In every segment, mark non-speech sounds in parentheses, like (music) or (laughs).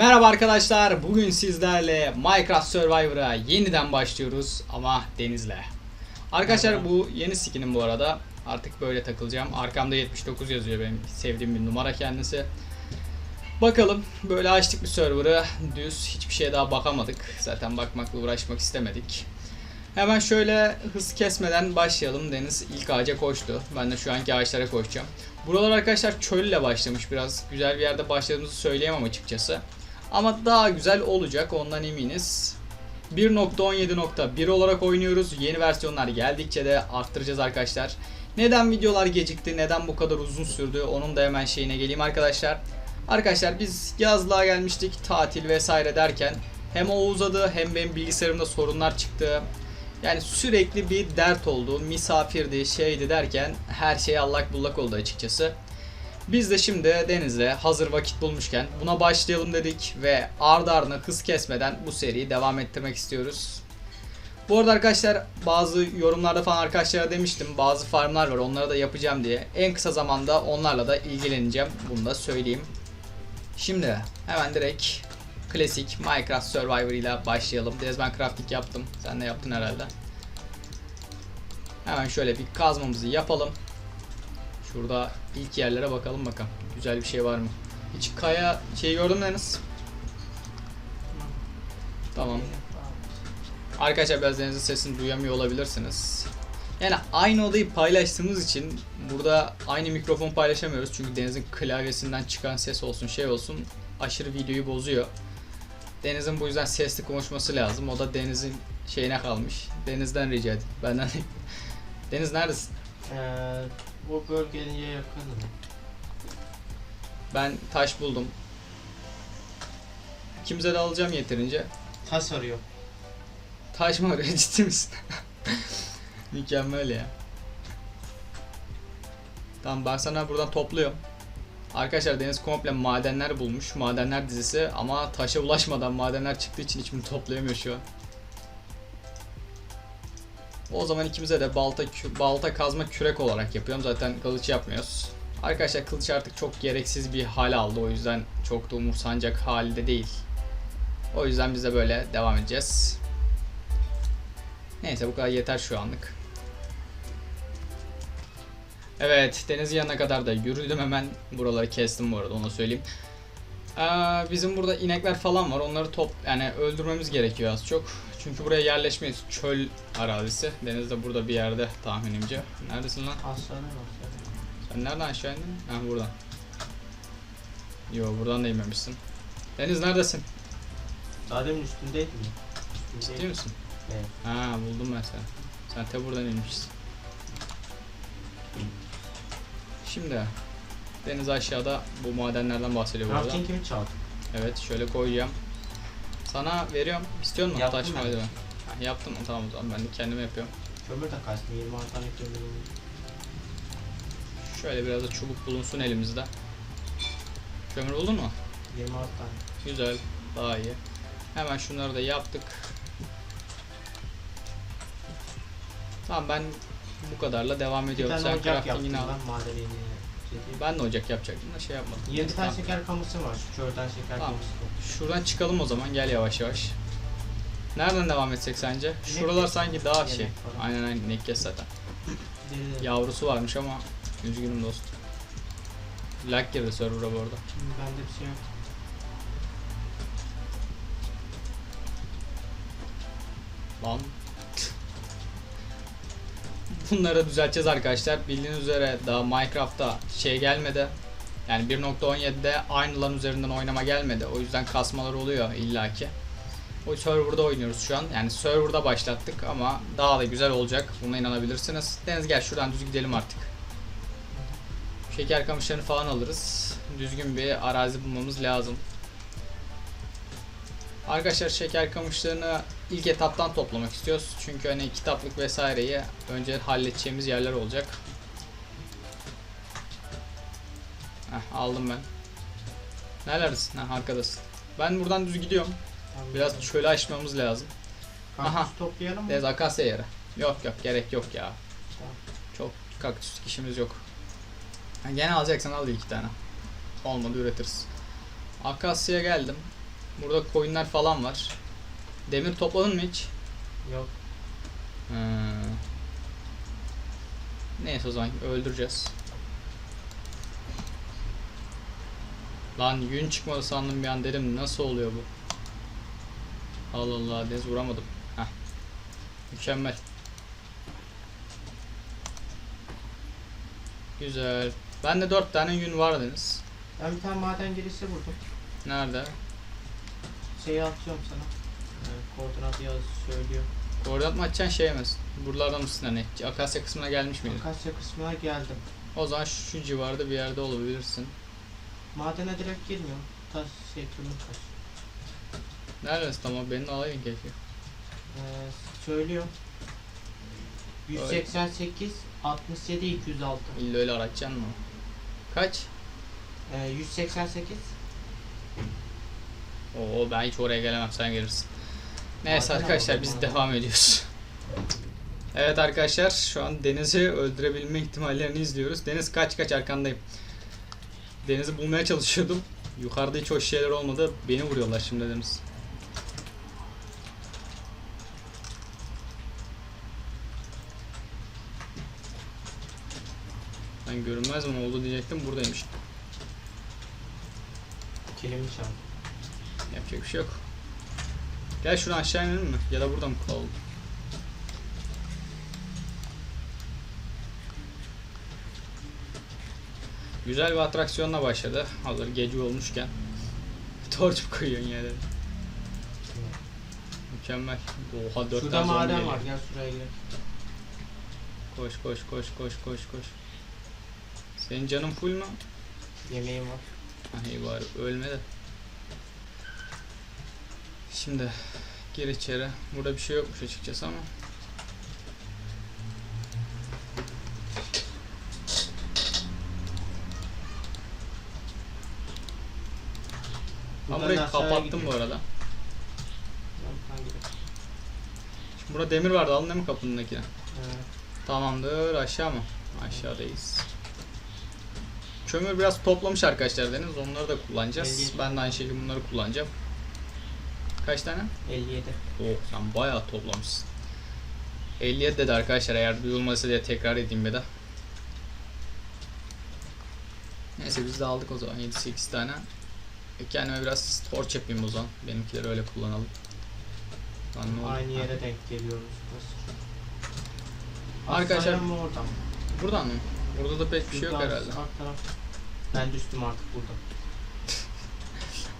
Merhaba arkadaşlar. Bugün sizlerle Minecraft Survivor'a yeniden başlıyoruz ama Deniz'le. Arkadaşlar bu yeni skinim bu arada. Artık böyle takılacağım. Arkamda 79 yazıyor benim sevdiğim bir numara kendisi. Bakalım böyle açtık bir server'ı. Düz hiçbir şeye daha bakamadık. Zaten bakmakla uğraşmak istemedik. Hemen şöyle hız kesmeden başlayalım. Deniz ilk ağaca koştu. Ben de şu anki ağaçlara koşacağım. Buralar arkadaşlar çölle başlamış. Biraz güzel bir yerde başladığımızı söyleyemem açıkçası. Ama daha güzel olacak ondan eminiz. 1.17.1 olarak oynuyoruz. Yeni versiyonlar geldikçe de arttıracağız arkadaşlar. Neden videolar gecikti, neden bu kadar uzun sürdü onun da hemen şeyine geleyim arkadaşlar. Arkadaşlar biz yazlığa gelmiştik tatil vesaire derken hem o uzadı hem benim bilgisayarımda sorunlar çıktı. Yani sürekli bir dert oldu. Misafirdi, şeydi derken her şey allak bullak oldu açıkçası. Biz de şimdi Deniz'le hazır vakit bulmuşken buna başlayalım dedik ve ardı ardına hız kesmeden bu seriyi devam ettirmek istiyoruz. Bu arada arkadaşlar bazı yorumlarda falan arkadaşlara demiştim bazı farmlar var onları da yapacağım diye. En kısa zamanda onlarla da ilgileneceğim bunu da söyleyeyim. Şimdi hemen direkt klasik Minecraft Survivor ile başlayalım. Deniz ben crafting yaptım. Sen de yaptın herhalde. Hemen şöyle bir kazmamızı yapalım. Şurada ilk yerlere bakalım bakalım. Güzel bir şey var mı? Hiç kaya şey gördün mü Deniz? Tamam. Arkadaşlar biraz Deniz'in sesini duyamıyor olabilirsiniz. Yani aynı odayı paylaştığımız için burada aynı mikrofon paylaşamıyoruz. Çünkü Deniz'in klavyesinden çıkan ses olsun şey olsun aşırı videoyu bozuyor. Deniz'in bu yüzden sesli konuşması lazım. O da Deniz'in şeyine kalmış. Deniz'den rica edin. Benden. (laughs) Deniz neredesin? Ee, bu bölgeye yakınım. Ben taş buldum. İkimize de alacağım yeterince. Tas arıyor. Taş mı arıyor (laughs) ciddi misin? (laughs) Mükemmel ya. Tamam ben sana buradan topluyorum. Arkadaşlar Deniz komple madenler bulmuş. Madenler dizisi ama taşa ulaşmadan madenler çıktığı için hiçbirini toplayamıyor şu an. O zaman ikimize de balta balta kazma kürek olarak yapıyorum. Zaten kılıç yapmıyoruz. Arkadaşlar kılıç artık çok gereksiz bir hal aldı. O yüzden çok da umursanacak halde değil. O yüzden biz de böyle devam edeceğiz. Neyse bu kadar yeter şu anlık. Evet deniz yanına kadar da yürüdüm hemen buraları kestim bu arada onu söyleyeyim. Ee, bizim burada inekler falan var onları top yani öldürmemiz gerekiyor az çok. Çünkü buraya yerleşmeyiz çöl arazisi. Deniz de burada bir yerde tahminimce. Neredesin lan? Aslanı var. Sen nereden aşağı indin? Ha buradan. Yo buradan da inmemişsin. Deniz neredesin? Daha demin üstündeydi mi? Ciddi misin? Evet. Ha buldum ben seni. Sen te buradan inmişsin. Şimdi Deniz aşağıda bu madenlerden bahsediyor burada. Crafting kimi çaldı? Evet şöyle koyacağım. Sana veriyorum. İstiyor musun? Yaptım Taş ben. malzeme. Ha, yaptım mı? Tamam o zaman ben de kendime yapıyorum. Kömür de kaçtı. 26 tane kömür oldu. Şöyle biraz da çubuk bulunsun elimizde. Kömür buldun mu? 26 tane. Güzel. Daha iyi. Hemen şunları da yaptık. Tamam ben bu kadarla devam Bir ediyorum. tane Sen ocak yaptım crafting'ini al. ben madeni. Ben de ocak yapacaktım da şey yapmadım. 7 Neyse, tane tamam. şeker kamışı var. Şu çölden şeker Tamam. kamışı. Şuradan çıkalım o zaman. Gel yavaş yavaş. Nereden devam etsek sence? Şuralar sanki daha Yemek şey. falan. Aynen aynen inek kes zaten. Yavrusu varmış ama üzgünüm dostum. Lag girdi server'a bu arada. Şimdi bende bir şey yok. Lan. Bunları düzelteceğiz arkadaşlar. Bildiğiniz üzere daha Minecraft'ta şey gelmedi. Yani 1.17'de aynı lan üzerinden oynama gelmedi. O yüzden kasmalar oluyor illaki. O serverda oynuyoruz şu an. Yani serverda başlattık ama daha da güzel olacak. Buna inanabilirsiniz. Deniz gel şuradan düz gidelim artık. Şeker kamışlarını falan alırız. Düzgün bir arazi bulmamız lazım. Arkadaşlar şeker kamışlarını ilk etaptan toplamak istiyoruz. Çünkü hani kitaplık vesaireyi önce halledeceğimiz yerler olacak. Heh, aldım ben. Neredesin? Heh, arkadasın. Ben buradan düz gidiyorum. Tamam. Biraz çölü aşmamız lazım. Kaktüs Aha. toplayalım mı? Deniz akasya yere. Yok yok gerek yok ya. Tamam. Çok kaktüs işimiz yok. Ha, gene alacaksan al iki tane. Olmadı üretiriz. Akasya'ya geldim. Burada koyunlar falan var. Demir topladın mı hiç? Yok. Ha. Neyse o zaman öldüreceğiz. Lan yün çıkmadı sandım bir an dedim nasıl oluyor bu? Allah Allah deniz vuramadım. Heh. Mükemmel. Güzel. Bende dört tane yün var Deniz. Ben bir tane maden girişi buldum. Nerede? Şeyi atıyorum sana. Ee, koordinatı yaz söylüyor. Koordinat mı açacaksın şey mi? Buralardan mısın hani? Akasya kısmına gelmiş miydin? Akasya kısmına geldim. O zaman şu civarda bir yerde olabilirsin. Madene direkt girmiyorum. Taş şey kömür taş. Neredesin tamam beni alayım keşke. Ee, söylüyor. 188 67 206. İlla öyle aratacaksın mı? Kaç? Ee, 188 Oo ben hiç oraya gelemem sen gelirsin. Neyse Zaten arkadaşlar biz devam ediyoruz. (laughs) Evet arkadaşlar şu an Deniz'i öldürebilme ihtimallerini izliyoruz. Deniz kaç kaç arkandayım. Deniz'i bulmaya çalışıyordum. Yukarıda hiç hoş şeyler olmadı. Beni vuruyorlar şimdi Deniz. Ben görünmez mi oldu diyecektim buradaymış. kilimi çaldı. Yapacak bir şey yok. Gel şuradan aşağı inelim mi? Ya da burada mı kalalım? Güzel bir atraksiyonla başladı. Hazır gece olmuşken. (laughs) Torç mu koyuyorsun yani? Mükemmel. Oha dört Şurada tane zombi maden geliyor. var. Gel şuraya gel. Koş koş koş koş koş koş. Senin canın full mu? Yemeğim var. İyi bari ölme de. Şimdi gir içeri. Burada bir şey yokmuş açıkçası ama. Ben burayı kapattım bu gidiyor. arada. Buradan gidelim. Şimdi burada demir vardı alın değil mi kapındakine? Evet. Tamamdır aşağı mı? Aşağıdayız. Kömür biraz toplamış arkadaşlar Deniz. Onları da kullanacağız. Ben de aynı şekilde bunları kullanacağım. Kaç tane? 57. Oh sen bayağı toplamışsın. 57 dedi arkadaşlar eğer duyulması diye tekrar edeyim bir de. Neyse biz de aldık o zaman 7-8 tane. E, Kendime biraz torç yapayım o zaman. Benimkileri öyle kullanalım. Lan ne oldu? Aynı Ha, yere denk geliyoruz. Arkadaşlar- mi oradan mı? Buradan mı? Burada da pek bir şey yok herhalde. Ben düştüm artık burada.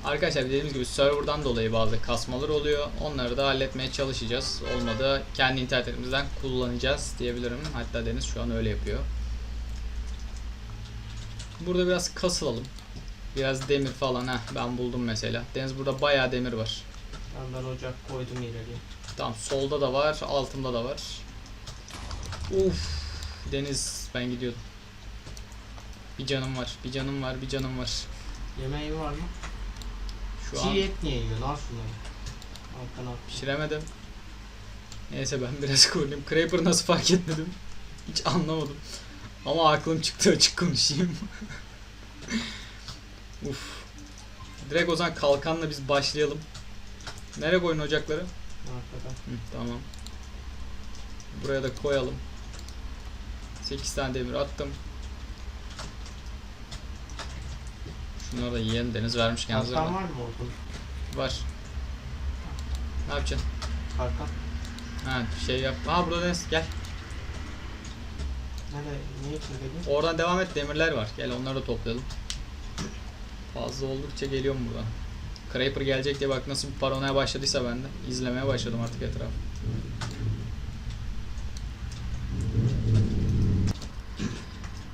Arkadaşlar dediğimiz gibi serverdan dolayı bazı kasmalar oluyor. Onları da halletmeye çalışacağız. Olmadı kendi internetimizden kullanacağız diyebilirim. Hatta Deniz şu an öyle yapıyor. Burada biraz kasılalım. Biraz demir falan ha ben buldum mesela. Deniz burada bayağı demir var. Ben, ocak koydum ileriye. Tamam solda da var, altında da var. Uf, Deniz ben gidiyordum. Bir canım var, bir canım var, bir canım var. Yemeğin var mı? Şu Çiğ an et niye yiyorsun? Al şunu. Alttan al. pişiremedim. Neyse ben (laughs) biraz koyayım. Creeper nasıl fark etmedim? Hiç anlamadım. Ama aklım çıktı açık konuşayım. (laughs) Uf. Direkt o zaman kalkanla biz başlayalım. Nereye koyun ocakları? Arkadan. Hı, tamam. Buraya da koyalım. 8 tane demir attım. Şunları da yiyen deniz vermişken hazır Kalkan var mı orada? Var. Ne yapacaksın? Kalkan. Ha şey yap. Ha burada deniz gel. Nerede? Ne için dedin? Oradan devam et demirler var. Gel onları da toplayalım. Fazla oldukça geliyorum buradan. Creeper gelecek diye bak nasıl bir paranoya başladıysa ben de. İzlemeye başladım artık etrafı.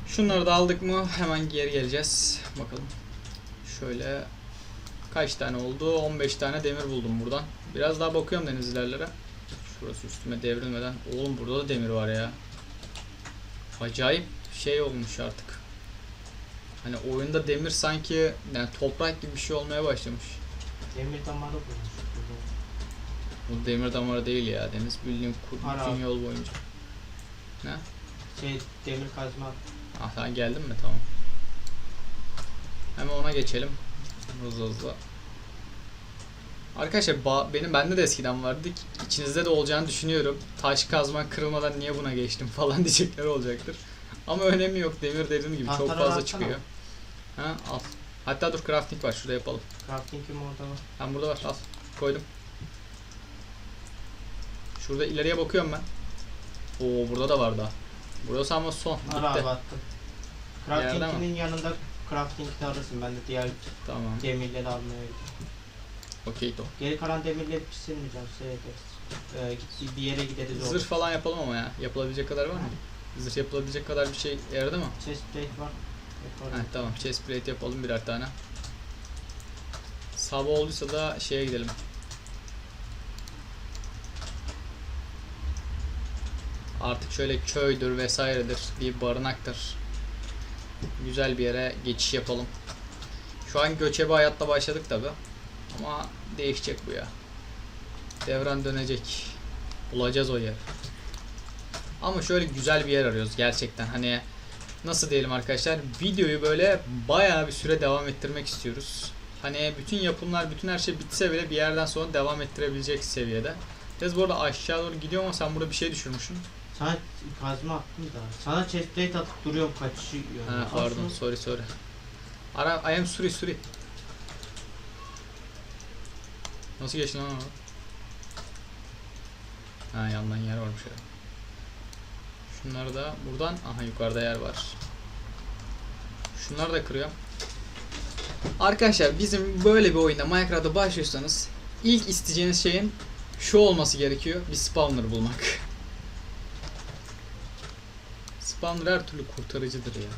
Şunları da aldık mı hemen geri geleceğiz. Bakalım. Şöyle kaç tane oldu? 15 tane demir buldum buradan. Biraz daha bakıyorum deniz ilerlere. Şurası üstüme devrilmeden. Oğlum burada da demir var ya. Acayip şey olmuş artık. Hani oyunda demir sanki yani toprak gibi bir şey olmaya başlamış. Demir damarı bulmuş. Bu demir damarı değil ya Deniz bildiğin bütün yol boyunca. Şey demir kazma. Ah sen geldin mi? Tamam. Hemen ona geçelim. Hızlı hızlı. Arkadaşlar benim bende de eskiden vardı. İçinizde de olacağını düşünüyorum. Taş kazma kırılmadan niye buna geçtim (laughs) falan diyecekler olacaktır. Ama önemi yok. Demir dediğim gibi çok Tahtaları fazla atsana. çıkıyor. Ha al. Hatta dur crafting var şurada yapalım. Crafting'im orada var. Ben burada var al. Koydum. Şurada ileriye bakıyorum ben. Oo burada da var daha. Burası ama son. Ara attım. Crafting'inin yanında crafting'de arasın. Ben de diğer Tamam. demirleri almaya gidiyorum. Okey to. Geri kalan demirleri pişirmeyeceğim. Şey ederiz. Ee, git- bir yere gideriz Zırh falan yapalım ama ya. Yapılabilecek kadar var mı? Zırh yapılabilecek kadar bir şey yaradı mı? Chest plate var. Yaparım. Heh, tamam chest plate yapalım birer tane. Sabah olduysa da şeye gidelim. Artık şöyle köydür vesairedir bir barınaktır. Güzel bir yere geçiş yapalım. Şu an göçebe hayatta başladık tabi. Ama değişecek bu ya. Devran dönecek. Bulacağız o yer. Ama şöyle güzel bir yer arıyoruz gerçekten. Hani nasıl diyelim arkadaşlar videoyu böyle bayağı bir süre devam ettirmek istiyoruz. Hani bütün yapımlar, bütün her şey bitse bile bir yerden sonra devam ettirebilecek seviyede. Biraz bu arada aşağı doğru gidiyor ama sen burada bir şey düşürmüşsün. Sana kazma attım da. Sana chest plate atıp duruyorum kaçışı yani. Ha pardon, şunu. sorry sorry. Ara, I am Suri Suri. Nasıl geçtin lan onu? Ha yandan yer varmış ya. Şunları da buradan, aha yukarıda yer var. Şunları da kırıyorum. Arkadaşlar bizim böyle bir oyunda Minecraft'a başlıyorsanız ilk isteyeceğiniz şeyin şu olması gerekiyor. Bir spawner bulmak. Spawner her türlü kurtarıcıdır ya.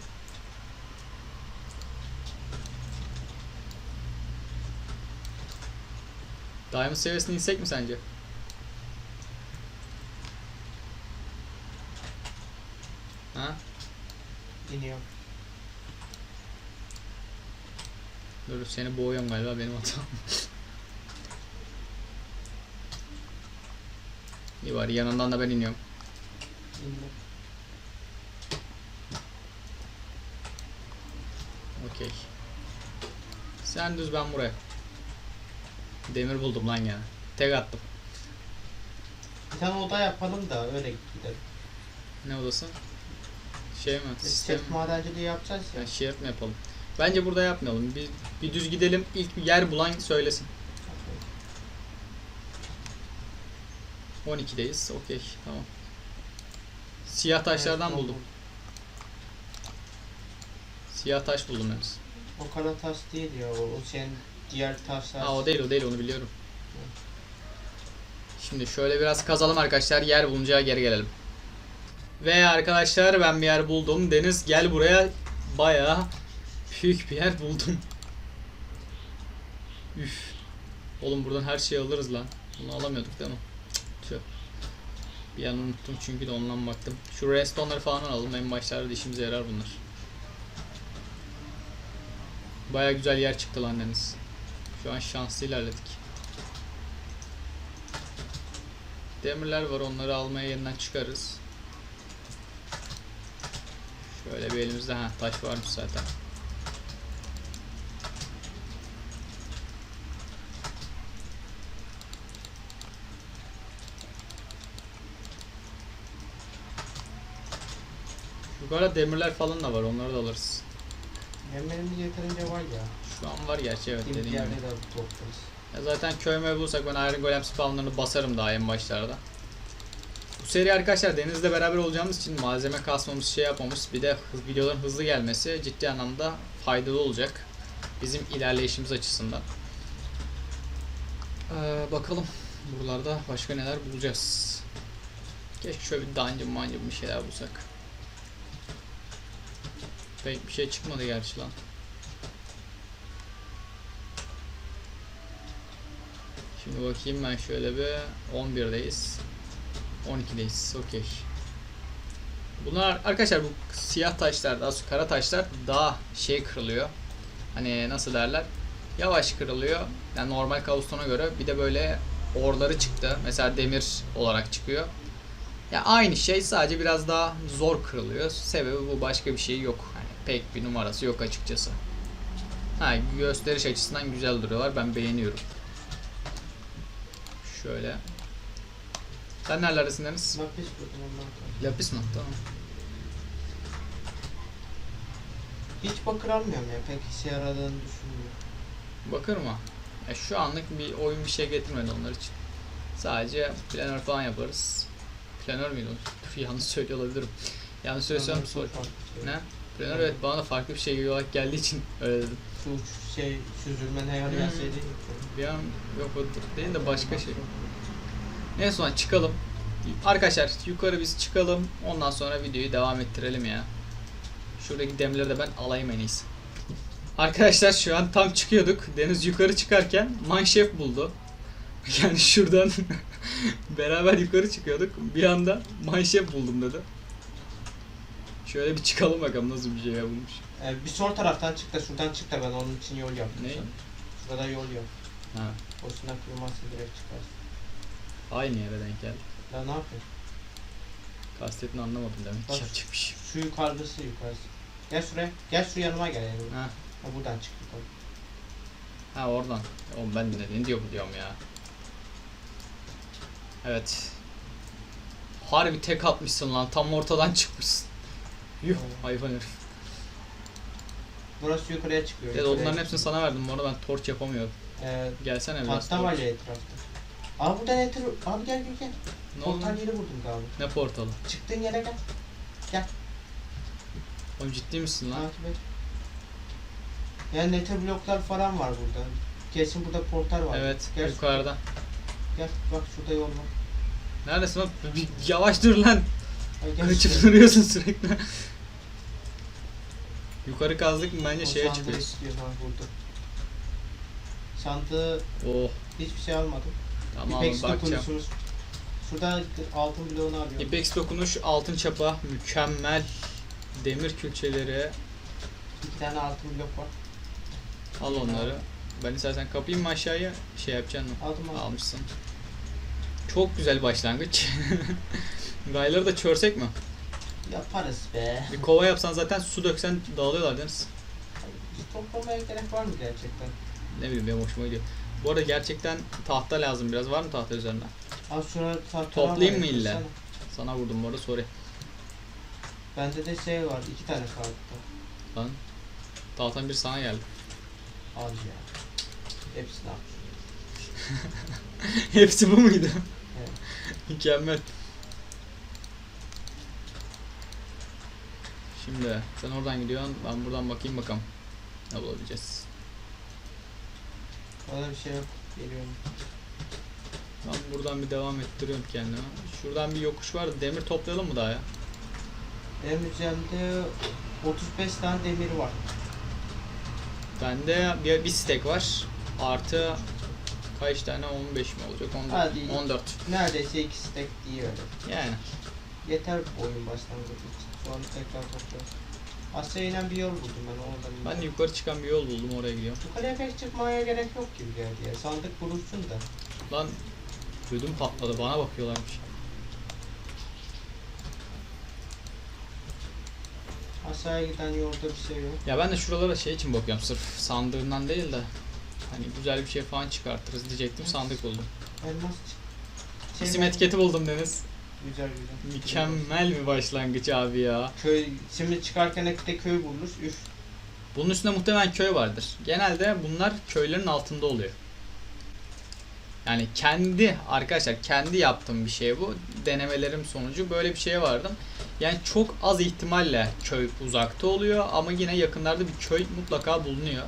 Diamond seviyesine insek mi sence? Ha? İniyorum. Dur seni boğuyorum galiba benim hatam. İyi var yanından da ben iniyorum. İndim. Okey. Sen düz ben buraya. Demir buldum lan ya. Tek attım. Bir tane oda yapalım da öyle gidelim. Ne odası? Şey mi? Sistem Chest madenciliği yapacağız ya. Ya şerit mi yapalım? Bence burada yapmayalım. Bir, bir düz gidelim. İlk bir yer bulan söylesin. 12'deyiz. Okey. Tamam. Siyah taşlardan Evet, buldum. Siyah taş buldum henüz. O kara taş değil ya. O, o senin diğer taşlar. Aa o değil o değil onu biliyorum. Şimdi şöyle biraz kazalım arkadaşlar. Yer bulunca geri gelelim. Ve arkadaşlar ben bir yer buldum. Deniz gel buraya. Bayağı büyük bir yer buldum. Üf. Oğlum buradan her şeyi alırız lan. Bunu alamıyorduk değil mi? Tüh. Bir an unuttum çünkü de ondan baktım. Şu redstone'ları falan alalım. En başlarda işimize yarar bunlar. Baya güzel yer çıktı lan Deniz. Şu an şanslı ilerledik. Demirler var onları almaya yeniden çıkarız. Şöyle bir elimizde ha taş varmış zaten. Yukarıda demirler falan da var onları da alırız. Demirimiz yeterince var ya. Şu an var gerçi evet Gittiğimiz dediğim gibi. yerde de toplarız. Ya zaten köy möy bulursak ben Iron Golem spawnlarını basarım daha en başlarda. Bu seri arkadaşlar denizle beraber olacağımız için malzeme kasmamız şey yapmamız bir de hız, videoların hızlı gelmesi ciddi anlamda faydalı olacak. Bizim ilerleyişimiz açısından. Ee, bakalım buralarda başka neler bulacağız. Keşke şöyle bir dungeon mancın bir şeyler bulsak. Pek bir şey çıkmadı gerçi lan. Şimdi bakayım ben şöyle bir 11'deyiz. 12'deyiz. Okey. Bunlar arkadaşlar bu siyah taşlar, daha sonra kara taşlar daha şey kırılıyor. Hani nasıl derler? Yavaş kırılıyor. Yani normal kabustona göre bir de böyle orları çıktı. Mesela demir olarak çıkıyor. Ya aynı şey sadece biraz daha zor kırılıyor. Sebebi bu başka bir şey yok. Pek bir numarası yok açıkçası. Ha gösteriş açısından güzel duruyorlar. Ben beğeniyorum. Şöyle. Sen nerelerdesin Deniz? Lapis. Lapis mi? Tamam. Hiç bakır almıyorum ya. Pek işe yaradığını düşünmüyorum. Bakır mı? E, şu anlık bir oyun bir şey getirmedi onlar için. Sadece planör falan yaparız. Planör müydü (laughs) yanlış söylüyor olabilirim. Yanlış Ondan sor. Ne? Planör evet bana da farklı bir şey olarak geldiği için öyle dedim. Şu şey süzülme ne Hmm. gelseydi. Bir an yok o değil de başka şey. Neyse sonra çıkalım. Arkadaşlar yukarı biz çıkalım. Ondan sonra videoyu devam ettirelim ya. Şuradaki demleri de ben alayım en iyisi. Arkadaşlar şu an tam çıkıyorduk. Deniz yukarı çıkarken manşef buldu. (laughs) Yani şuradan (laughs) beraber yukarı çıkıyorduk. Bir anda manşef buldum dedi. Şöyle bir çıkalım bakalım nasıl bir şey bulmuş. Ee, bir sol taraftan çık da şuradan çık da ben onun için yol yaptım. Ne? sana. Şurada yol yok. Ha, Boşuna kırmazsın direkt çıkarsın. aynı yere denk geldi. Ya ne yapıyorsun? Kastetini anlamadım demek. Ki Yapacak bir şey. Şu yukarısı yukarısı. Gel şuraya. Gel şu yanıma gel yani. Ha. Ha, buradan çık yukarı. Ha oradan. Oğlum ben de ne diyor bu diyorum ya. Evet. Harbi tek atmışsın lan. Tam ortadan çıkmışsın. Yuh Evet. hayvan herif. Burası yukarıya çıkıyor. Ya yukarıya onların hepsini sana verdim. Bu arada ben torç yapamıyorum. Ee, Gelsene biraz. tahta var torç. ya etrafta. Abi buradan etir. Abi gel gel gel. Ne oldu? Portal yeri buldum galiba. Ne portalı? Çıktığın yere gel. Oğlum ciddi misin lan? Takip et. Yani nether bloklar falan var burada. Kesin burada portal var. Evet Gel, yukarıda. Gel bak şurada yol var. Neredesin lan? Bir yavaş dur lan. Kaçıp duruyorsun sürekli. Yukarı kazdık mı bence şeye çıkıyoruz. istiyor ha burada. Sandığı Oh hiçbir şey almadım. tamam İpex bakacağım. dokunusunuz. Şurada altın bloğunu arıyorum. İpex dokunuş altın çapa mükemmel demir külçeleri İki tane altın blok var. al onları. Ben istersen kapayım mı aşağıya şey yapacaksın mı? Aldım aldım. Almışsın. Çok güzel başlangıç. (laughs) Rayları da çörsek mi? Yaparız be. Bir kova yapsan zaten su döksen dağılıyorlar değil mi? Toplamaya gerek var mı gerçekten? Ne bileyim benim hoşuma gidiyor. Bu arada gerçekten tahta lazım biraz. Var mı tahta üzerinde? Al şuna tahtalar Toplayayım mı illa? yapıştırsana. Sana vurdum bu arada sorry. Bende de şey var. iki tane kaldı. Lan. Tahtan bir sana geldi. Al ya. Hepsini al. (laughs) Hepsi bu muydu? Evet. Mükemmel. Şimdi sen oradan gidiyorsun. Ben buradan bakayım bakalım. Ne bulabileceğiz. Bana bir şey yok. Geliyorum. Ben buradan bir devam ettiriyorum kendime. Şuradan bir yokuş var. Demir toplayalım mı daha ya? Benim üzerimde 35 tane demir var. Bende bir, bir stack var. Artı kaç tane? 15 mi olacak? 14. Hadi. 14. Neredeyse iki stack diye öyle. Yani. Yeter bu oyun başlangıcı için. Sonra tekrar toplarız. Aşağı inen bir yol buldum ben oradan. Ben yukarı çıkan bir yol buldum oraya gidiyorum. Yukarıya pek çıkmaya gerek yok gibi geldi ya. Sandık bulursun da. Lan ödüm patladı bana bakıyorlarmış. Aşağıya giden yolda bir şey yok. Ya ben de şuralara şey için bakıyorum sırf sandığından değil de hani güzel bir şey falan çıkartırız diyecektim sandık buldum. Elmas çık. İsim etiketi buldum Deniz. Güzel güzel. Mükemmel bir başlangıç abi ya. Köy, şimdi çıkarken hep de köy buluruz. Üf. Bunun üstünde muhtemelen köy vardır. Genelde bunlar köylerin altında oluyor. Yani kendi arkadaşlar kendi yaptığım bir şey bu. Denemelerim sonucu böyle bir şeye vardım. Yani çok az ihtimalle köy uzakta oluyor ama yine yakınlarda bir köy mutlaka bulunuyor.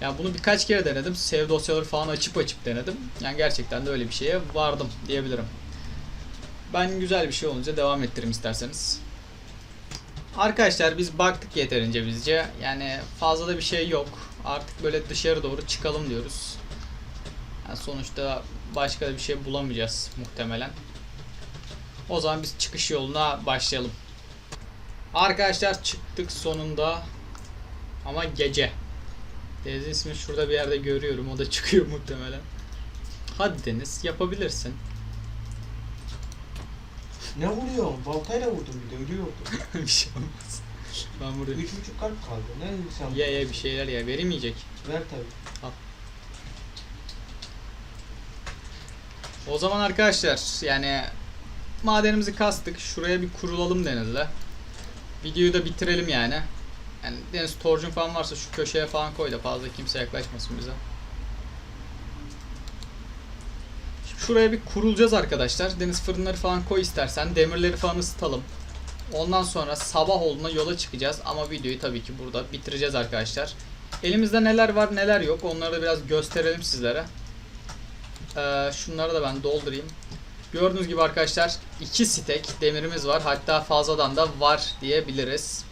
Yani bunu birkaç kere denedim. Save dosyaları falan açıp açıp denedim. Yani gerçekten de öyle bir şeye vardım diyebilirim. Ben güzel bir şey olunca devam ettiririm isterseniz. Arkadaşlar biz baktık yeterince bizce. Yani fazla da bir şey yok. Artık böyle dışarı doğru çıkalım diyoruz. Yani sonuçta başka bir şey bulamayacağız muhtemelen. O zaman biz çıkış yoluna başlayalım. Arkadaşlar çıktık sonunda. Ama gece. Deniz ismi şurada bir yerde görüyorum. O da çıkıyor muhtemelen. Hadi Deniz yapabilirsin. Ne vuruyor? Baltayla vurdum bir de ölüyordu. (laughs) bir şey olmaz. Ben burada Üç buçuk kalp kaldı. Ne sen? ye ye bir şeyler ya verilmeyecek. Ver tabii. O zaman arkadaşlar yani madenimizi kastık. Şuraya bir kurulalım Deniz'le. Videoyu da bitirelim yani. Yani Deniz torcun falan varsa şu köşeye falan koy da fazla kimse yaklaşmasın bize. Şimdi Şuraya bir kurulacağız arkadaşlar. Deniz fırınları falan koy istersen. Demirleri falan ısıtalım. Ondan sonra sabah olduğunda yola çıkacağız. Ama videoyu tabii ki burada bitireceğiz arkadaşlar. Elimizde neler var neler yok onları da biraz gösterelim sizlere. Ee, şunları da ben doldurayım. Gördüğünüz gibi arkadaşlar iki stek demirimiz var. Hatta fazladan da var diyebiliriz.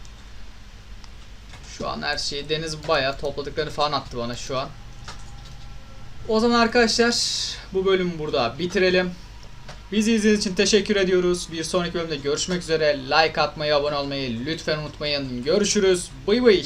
Şu an her şeyi Deniz bayağı topladıklarını falan attı bana şu an. O zaman arkadaşlar bu bölümü burada bitirelim. Bizi izlediğiniz için teşekkür ediyoruz. Bir sonraki bölümde görüşmek üzere. Like atmayı, abone olmayı lütfen unutmayın. Görüşürüz. Bay bay.